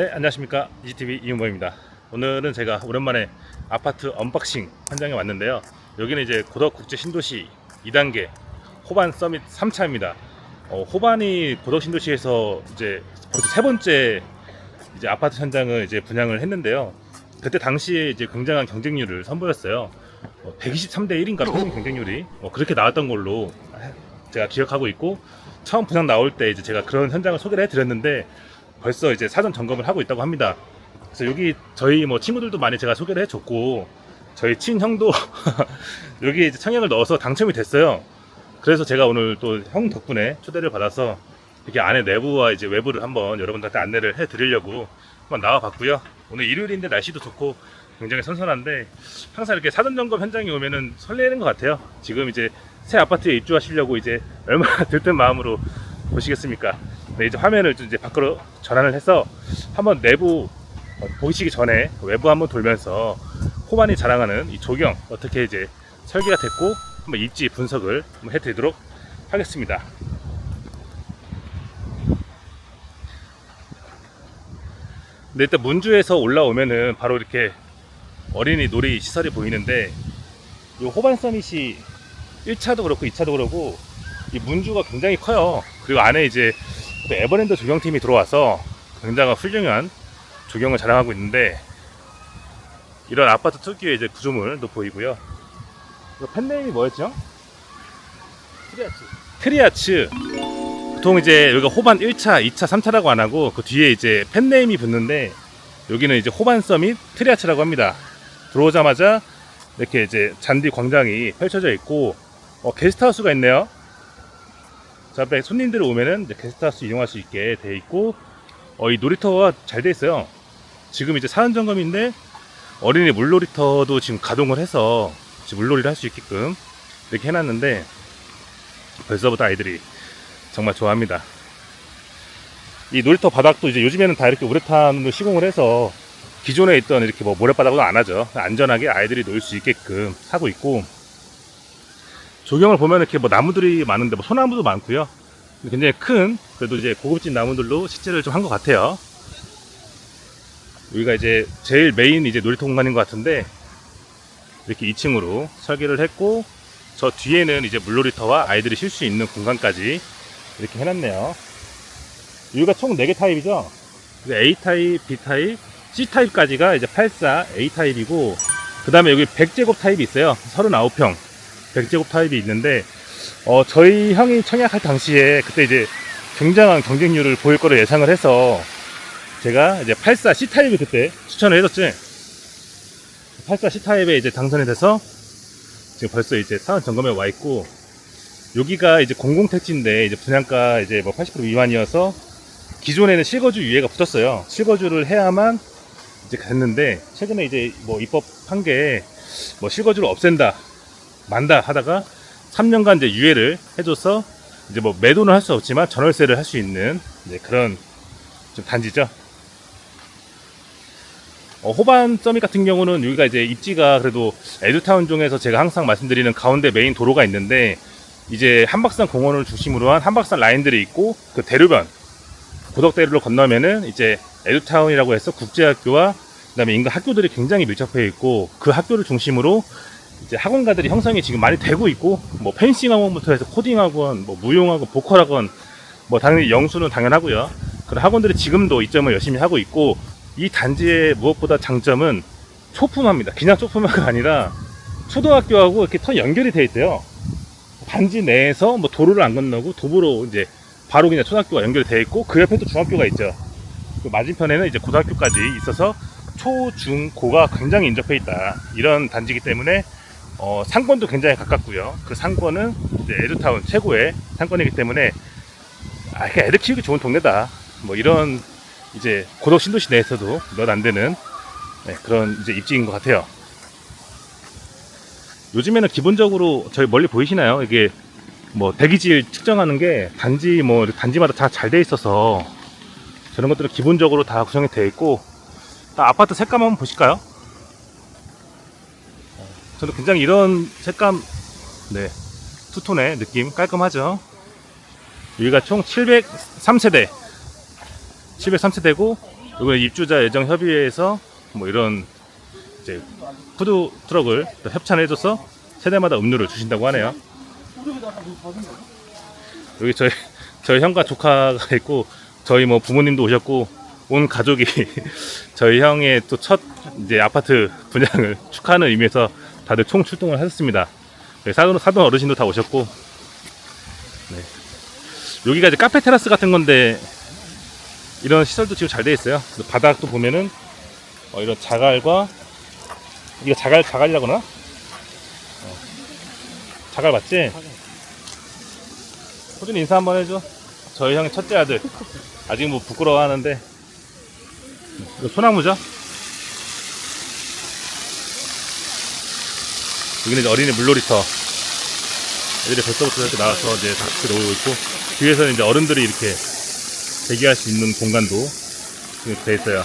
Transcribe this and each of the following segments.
네, 안녕하십니까. 이지TV 이윤범입니다. 오늘은 제가 오랜만에 아파트 언박싱 현장에 왔는데요. 여기는 이제 고덕국제 신도시 2단계 호반 서밋 3차입니다. 어, 호반이 고덕 신도시에서 이제 벌써 세 번째 이제 아파트 현장을 이제 분양을 했는데요. 그때 당시에 이제 굉장한 경쟁률을 선보였어요. 123대 1인가 평균 경쟁률이 어, 그렇게 나왔던 걸로 제가 기억하고 있고 처음 분양 나올 때 이제 제가 그런 현장을 소개를 해드렸는데 벌써 이제 사전 점검을 하고 있다고 합니다. 그래서 여기 저희 뭐 친구들도 많이 제가 소개를 해줬고 저희 친형도 여기 청약을 넣어서 당첨이 됐어요. 그래서 제가 오늘 또 형 덕분에 초대를 받아서 이렇게 안에 내부와 이제 외부를 한번 여러분들한테 안내를 해드리려고 한번 나와봤고요. 오늘 일요일인데 날씨도 좋고 굉장히 선선한데 항상 이렇게 사전 점검 현장에 오면은 설레는 것 같아요. 지금 이제 새 아파트에 입주하시려고 이제 얼마나 들뜬 마음으로 보시겠습니까? 네, 이제 화면을 좀 이제 밖으로 전환을 해서 한번 내부 어, 보시기 전에 외부 한번 돌면서 호반이 자랑하는 이 조경 어떻게 이제 설계가 됐고 한번 입지 분석을 한번 해드리도록 하겠습니다. 근데 일단 문주에서 올라오면은 바로 이렇게 어린이 놀이 시설이 보이는데 이 호반 서밋이 1차도 그렇고 2차도 그렇고 이 문주가 굉장히 커요. 그리고 안에 이제 또 에버랜드 조경팀이 들어와서 굉장히 훌륭한 조경을 자랑하고 있는데 이런 아파트 특유의 이제 구조물도 보이고요. 이거 펜네임이 뭐였죠? 트리아츠. 트리아츠. 보통 이제 여기가 호반 1차, 2차, 3차라고 안 하고 그 뒤에 이제 펜네임이 붙는데 여기는 이제 호반 서밋 트리아츠라고 합니다. 들어오자마자 이렇게 이제 잔디 광장이 펼쳐져 있고 어, 게스트하우스가 있네요. 자, 앞에 손님들이 오면은 이제 게스트하우스 이용할 수 있게 돼 있고 어, 이 놀이터가 잘 돼 있어요. 지금 이제 사전 점검인데 어린이 물놀이터도 지금 가동을 해서 지금 물놀이를 할 수 있게끔 이렇게 해놨는데 벌써부터 아이들이 정말 좋아합니다. 이 놀이터 바닥도 이제 요즘에는 다 이렇게 우레탄으로 시공을 해서 기존에 있던 이렇게 뭐 모래바닥은 안 하죠. 안전하게 아이들이 놀 수 있게끔 하고 있고 조경을 보면 이렇게 뭐 나무들이 많은데 뭐 소나무도 많고요. 굉장히 큰 그래도 이제 고급진 나무들로 식재를 좀 한 것 같아요. 여기가 이제 제일 메인 이제 놀이터 공간인 것 같은데 이렇게 2층으로 설계를 했고 저 뒤에는 이제 물놀이터와 아이들이 쉴 수 있는 공간까지 이렇게 해놨네요. 여기가 총 4개 타입이죠. A 타입, B 타입, C 타입까지가 이제 84 A 타입이고 그 다음에 여기 100제곱 타입이 있어요. 39평 100제곱 타입이 있는데 어, 저희 형이 청약할 당시에 그때 이제 굉장한 경쟁률을 보일 거로 예상을 해서 제가 이제 84 C 타입을 그때 추천을 해줬지. 84 C 타입에 이제 당선이 돼서 지금 벌써 이제 사원 점검에 와 있고 여기가 이제 공공택지인데 이제 분양가 이제 뭐 80% 미만이어서 기존에는 실거주 유예가 붙었어요. 실거주를 해야만 이제 갔는데 최근에 이제 뭐 입법 한 게 뭐 실거주를 없앤다 만다 하다가 3년간 이제 유예를 해줘서 이제 뭐 매도는 할 수 없지만 전월세를 할 수 있는 그런 좀 단지죠. 어, 호반 서밋 같은 경우는 여기가 이제 입지가 그래도 에듀타운 중에서 제가 항상 말씀드리는 가운데 메인 도로가 있는데 이제 한박산 공원을 중심으로 한 한박산 라인들이 있고 그 대류변 고덕대로를 건너면은 이제 에듀타운이라고 해서 국제학교와 그다음에 인근 학교들이 굉장히 밀접해 있고 그 학교를 중심으로 이제 학원가들이 형성이 지금 많이 되고 있고 뭐 펜싱 학원부터 해서 코딩 학원, 뭐 무용 학원, 보컬 학원 뭐 당연히 영수는 당연하고요. 그런 학원들이 지금도 이 점을 열심히 하고 있고 이 단지의 무엇보다 장점은 초품화입니다. 그냥 초품화가 아니라 초등학교하고 이렇게 터 연결이 돼 있대요. 단지 내에서 뭐 도로를 안 건너고 도보로 이제 바로 그냥 초등학교가 연결돼 있고 그 옆에 또 중학교가 있죠. 그 맞은편에는 이제 고등학교까지 있어서 초, 중, 고가 굉장히 인접해 있다. 이런 단지이기 때문에 어, 상권도 굉장히 가깝고요. 그 상권은 이제 에듀타운 최고의 상권이기 때문에 아, 그냥 애들 키우기 좋은 동네다. 뭐 이런 이제 고덕 신도시 내에서도 몇 안 되는 네, 그런 이제 입지인 것 같아요. 요즘에는 기본적으로 저희 멀리 보이시나요? 이게 뭐 대기질 측정하는 게 단지 뭐 단지마다 다 잘 돼 있어서 저런 것들은 기본적으로 다 구성이 되어 있고 다 아파트 색감 한번 보실까요? 저는 굉장히 이런 색감 네 투톤의 느낌 깔끔하죠 여기가 총 703세대 703세대고 이번에 입주자 예정 협의회에서 뭐 이런 이제 푸드 트럭을 또 협찬을 해줘서 세대마다 음료를 주신다고 하네요. 여기 저희 저희 형과 조카가 있고 저희 뭐 부모님도 오셨고 온 가족이 저희 형의 또 첫 이제 아파트 분양을 축하하는 의미에서 다들 총 출동을 하셨습니다. 여기 사돈 사돈 어르신도 다 오셨고 네. 여기가 이제 카페 테라스 같은 건데 이런 시설도 지금 잘돼 있어요. 바닥도 보면은 어, 이런 자갈과 이거 자갈 자갈이라고 하나? 어. 자갈 맞지? 호준 인사 한번 해줘. 저희 형의 첫째 아들. 아직 뭐 부끄러워하는데. 이거 소나무죠? 여기는 이제 어린이 물놀이터. 애들이 벌써부터 이렇게 나와서 이제 다 놀고 있고, 뒤에서는 이제 어른들이 이렇게 대기할 수 있는 공간도 돼 있어요.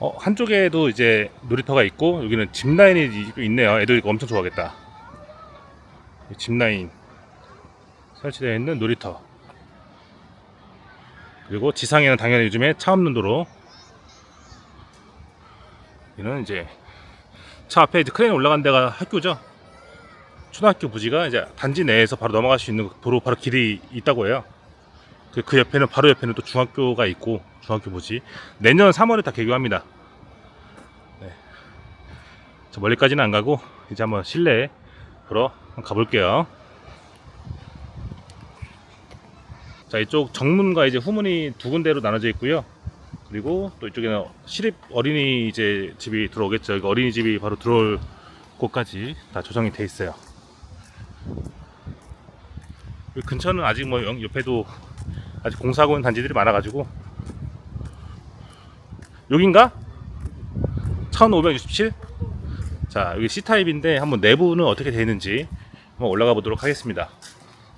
어, 한쪽에도 이제 놀이터가 있고, 여기는 짚라인이 있네요. 애들 이거 엄청 좋아하겠다. 이 짚라인 설치되어 있는 놀이터 그리고 지상에는 당연히 요즘에 차 없는 도로 여기는 이제 차 앞에 이제 크레인 올라간 데가 학교죠 초등학교 부지가 이제 단지 내에서 바로 넘어갈 수 있는 도로 바로 길이 있다고 해요 그, 그 옆에는 바로 옆에는 또 중학교가 있고 중학교 부지 내년 3월에 다 개교합니다 네. 저 멀리까지는 안 가고 이제 한번 실내에 보러 한번 가볼게요. 자 이쪽 정문과 이제 후문이 두 군데로 나눠져 있고요. 그리고 또 이쪽에는 시립 어린이 이제 집이 들어오겠죠. 어린이집이 바로 들어올 곳까지 다 조성이 돼 있어요. 근처는 아직 뭐 영- 옆에도 아직 공사하고 있는 단지들이 많아가지고 여긴가? 1567? 자 여기 C타입인데 한번 내부는 어떻게 되어 있는지 한번 올라가 보도록 하겠습니다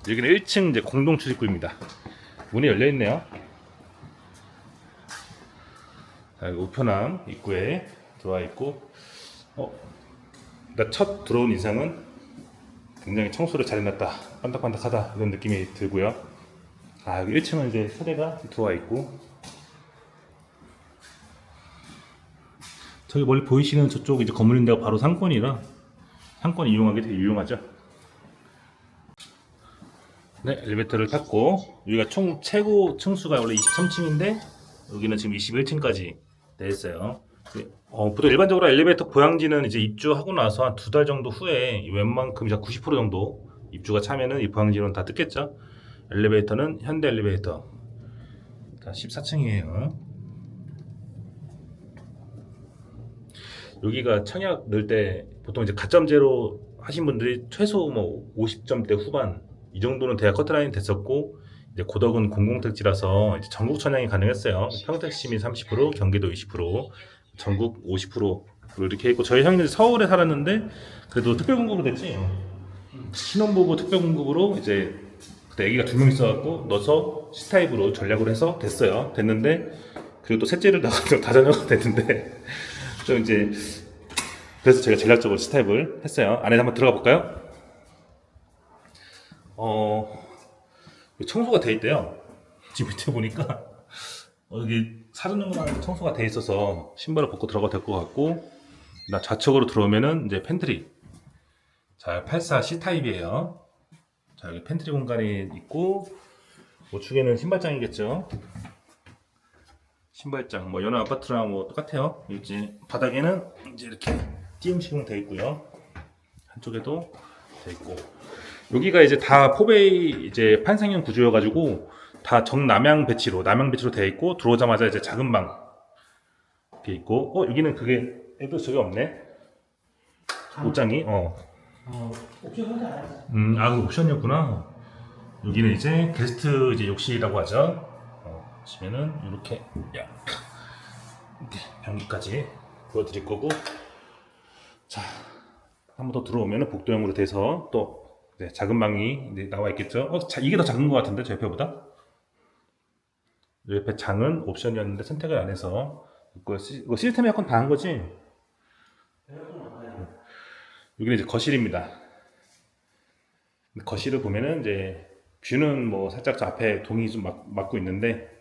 여기는 1층 이제 공동 출입구입니다 문이 열려 있네요 우편함 입구에 들어와 있고 어, 나첫 들어온 인상은 굉장히 청소를 잘 해놨다 반짝반짝하다 이런 느낌이 들고요 아 여기 1층은 이제 세대가 들어와 있고 저기 멀리 보이시는 저쪽 이제 건물인데가 바로 상권이라 상권 이용하기 되게 유용하죠. 네, 엘리베이터를 탔고 여기가 총 최고 층수가 원래 23층인데 여기는 지금 21층까지 돼 있어요. 어, 보통 일반적으로 엘리베이터 보양지는 이제 입주하고 나서 한 두 달 정도 후에 웬만큼 이제 90% 정도 입주가 차면은 이 보양지는 다 뜯겠죠. 엘리베이터는 현대 엘리베이터. 14층이에요. 여기가 청약 넣을 때 보통 이제 가점제로 하신 분들이 최소 뭐 50점대 후반 이 정도는 대학 커트라인 됐었고 이제 고덕은 공공택지라서 이제 전국 천양이 가능했어요. 평택 시민 30%, 경기도 20%, 전국 50%로 이렇게 했고 저희 형님 서울에 살았는데 그래도 특별공급으로 됐지. 신혼부부 특별공급으로 이제 그때 아기가 두 명 있어갖고 넣어서 C타입으로 전략으로 해서 됐어요. 됐는데 그리고 또 셋째를 낳아서 다자녀가 됐는데 좀 이제 그래서 제가 전략적으로 스텝을 했어요. 안에 한번 들어가 볼까요? 어 청소가 돼 있대요. 지금 밑에 보니까 어, 여기 사전용으로 청소가 돼 있어서 신발을 벗고 들어가도 될 것 같고 나 좌측으로 들어오면은 이제 팬트리 자 84 C 타입이에요. 자 여기 팬트리 공간이 있고 우측에는 신발장이겠죠. 신발장 뭐 여느 아파트랑 뭐 똑같아요. 이제 바닥에는 이제 이렇게 띄움식으로 되어 있고요. 한쪽에도 되어 있고 여기가 이제 다 포베이 이제 판상형 구조여가지고 다 정남향 배치로 남향 배치로 되어 있고 들어오자마자 이제 작은 방 이렇게 있고 어 여기는 그게 애도 저기 없네 옷장이 어 어, 옵션 안 했어. 음, 아, 그 옵션이었구나. 여기는 이제 게스트 이제 욕실이라고 하죠. 어, 보시면은 이렇게 야 이렇게 변기까지 보여드릴 거고, 자, 한 번 더 들어오면은 복도형으로 돼서 또 이제 작은 방이 이제 나와 있겠죠. 어, 자, 이게 더 작은 것 같은데 저 옆에보다. 이 옆에 장은 옵션이었는데 선택을 안 해서 이거, 시, 이거 시스템 에어컨 다 한 거지? 여기는 이제 거실입니다. 거실을 보면은 이제 뷰는 뭐 살짝 저 앞에 동이 좀 막, 막고 있는데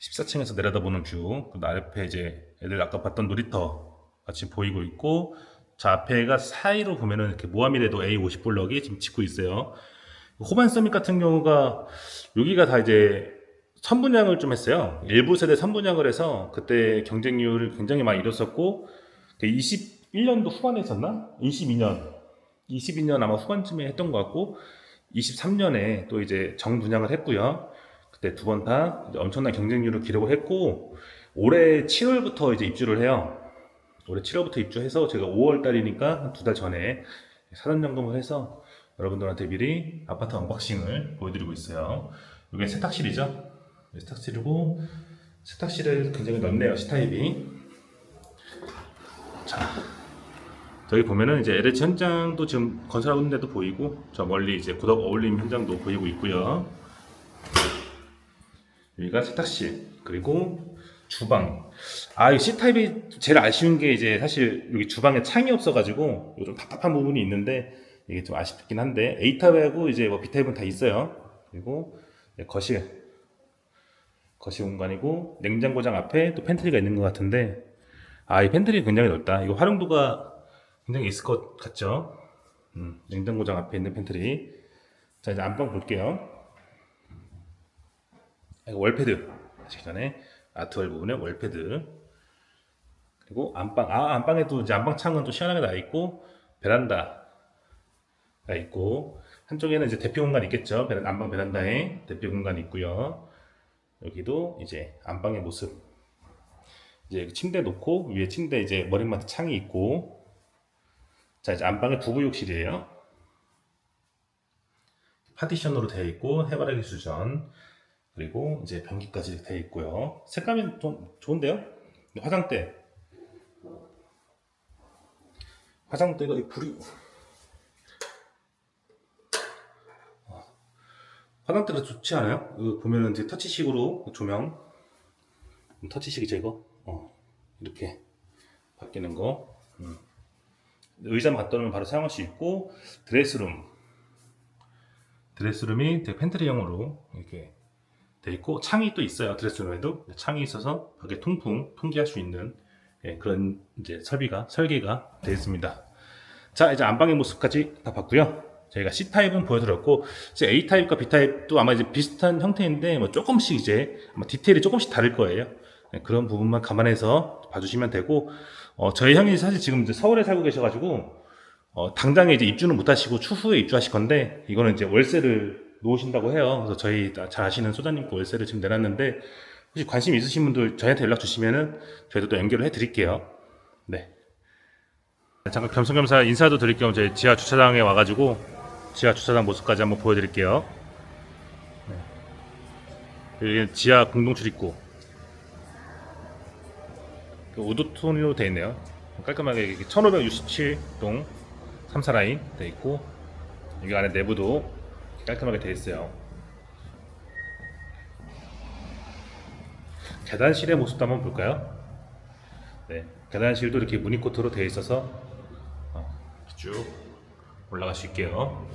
14층에서 내려다보는 뷰. 그 앞에 이제 애들 아까 봤던 놀이터 같이 보이고 있고, 저 앞에가 사이로 보면은 이렇게 모하미레도 A50 블럭이 지금 짓고 있어요. 호반 서밋 같은 경우가 여기가 다 이제 선분양을 좀 했어요. 일부 세대 선분양을 해서 그때 경쟁률을 굉장히 많이 이뤘었고, 21년도 후반에 있었나? 22년. 22년 아마 후반쯤에 했던 것 같고, 23년에 또 이제 정분양을 했고요. 그때 두 번 다 엄청난 경쟁률을 기록을 했고, 올해 7월부터 이제 입주를 해요. 올해 7월부터 입주해서 제가 5월 달이니까 두 달 전에 사전 점검을 해서 여러분들한테 미리 아파트 언박싱을 보여드리고 있어요. 이게 세탁실이죠. 네, 세탁실이고 세탁실은 굉장히 넓네요. C타입이. 자, 저기 보면은 이제 LH 현장도 지금 건설하고 있는 데도 보이고 저 멀리 이제 고덕 어울림 현장도 보이고 있고요. 여기가 세탁실 그리고 주방. 아, 이 C타입이 제일 아쉬운 게 이제 사실 여기 주방에 창이 없어가지고 좀 답답한 부분이 있는데 이게 좀 아쉽긴 한데 A타입하고 이제 뭐 B타입은 다 있어요. 그리고 거실. 거실 공간이고 냉장고장 앞에 또 팬트리가 있는 것 같은데 아, 이 팬트리 굉장히 넓다. 이거 활용도가 굉장히 있을 것 같죠? 음, 냉장고장 앞에 있는 팬트리. 자, 이제 안방 볼게요. 아, 이거 월패드. 하시기 전에 아트월 부분에 월패드. 그리고 안방. 아, 안방에도 이제 안방 창은 또 시원하게 나 있고, 베란다 가 있고, 한쪽에는 이제 대피 공간 있겠죠. 안방 베란다에 대피 공간 있고요. 여기도 이제 안방의 모습. 이제 침대 놓고 위에 침대 이제 머리맡에 창이 있고 자 이제 안방에 부부욕실이에요 파티션으로 되어 있고 해바라기 수전 그리고 이제 변기까지 되어 있고요. 색감이 좀 좋은데요? 화장대. 화장대가 이 불이 어, 화장대가 좋지 않아요? 보면은 이제 터치식으로 조명. 터치식이죠 이거? 어, 이렇게 바뀌는 거. 음. 의자만 갖다 놓으면 바로 사용할 수 있고 드레스룸. 드레스룸이 되게 팬트리형으로 이렇게 돼 있고 창이 또 있어요 드레스룸에도. 창이 있어서 밖에 통풍 통기할 수 있는 예, 그런 이제 설비가 설계가 되어 있습니다. 자 이제 안방의 모습까지 다 봤고요. 저희가 C 타입은 보여드렸고 이제 A 타입과 B 타입도 아마 이제 비슷한 형태인데 뭐 조금씩 이제 디테일이 조금씩 다를 거예요. 네, 그런 부분만 감안해서 봐주시면 되고 어, 저희 형이 사실 지금 이제 서울에 살고 계셔가지고 어, 당장에 이제 입주는 못하시고 추후에 입주하실 건데 이거는 이제 월세를 놓으신다고 해요. 그래서 저희 다- 잘 아시는 소장님께 월세를 지금 내놨는데 혹시 관심 있으신 분들 저희한테 연락 주시면은 저희도 또 연결을 해드릴게요. 네. 잠깐 겸손겸사 인사도 드릴 겸 저희 지하 주차장에 와가지고 지하 주차장 모습까지 한번 보여드릴게요. 네. 여기 지하 공동 출입구. 그 우드톤으로 되어 있네요. 깔끔하게 1567동 3사 라인 되어 있고 여기 안에 내부도 깔끔하게 되어 있어요. 계단실의 모습도 한번 볼까요? 네, 계단실도 이렇게 무늬코트로 되어 있어서 어, 쭉 올라갈 수 있게요.